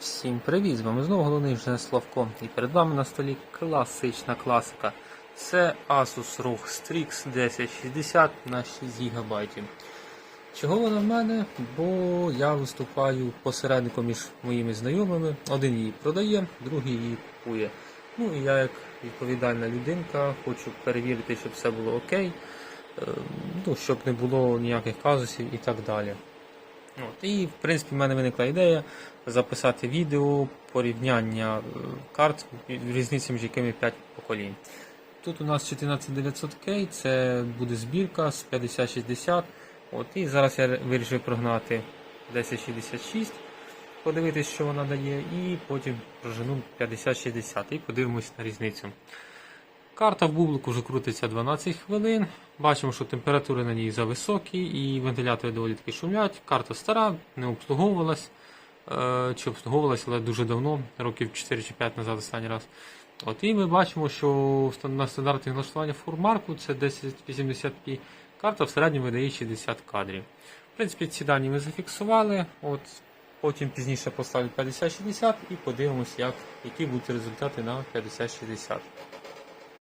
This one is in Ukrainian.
Всім привіт! З вами знову головний інженер Славко. І перед вами на столі класична класика. Це Asus ROG Strix 1060 на 6 ГБ. Чого вона в мене? Бо я виступаю посередником між моїми знайомими. Один її продає, другий її купує. Ну і я, як відповідальна людинка, хочу перевірити, щоб все було окей, е, ну, щоб не було ніяких казусів і так далі. От, і в принципі в мене виникла ідея записати відео порівняння е, карт різниці між якими 5 поколінь. Тут у нас 14900K, це буде збірка з 5060. От, і зараз я вирішив прогнати 1066, подивитись, що вона дає, і потім прожену 5060 і подивимось на різницю. Карта в бублику вже крутиться 12 хвилин. Бачимо, що температури на ній зависокі і вентилятори доволі таки шумлять. Карта стара, не обслуговувалась. Е, Чи обслуговувалась, але дуже давно, років 4 чи 5 назад останній раз. От, і ми бачимо, що на стандартних налаштування формарку це 1080p. Карта в середньому видає 60 кадрів. В принципі, ці дані ми зафіксували. От, потім пізніше поставлю 5060 і подивимося, як, які будуть результати на 5060.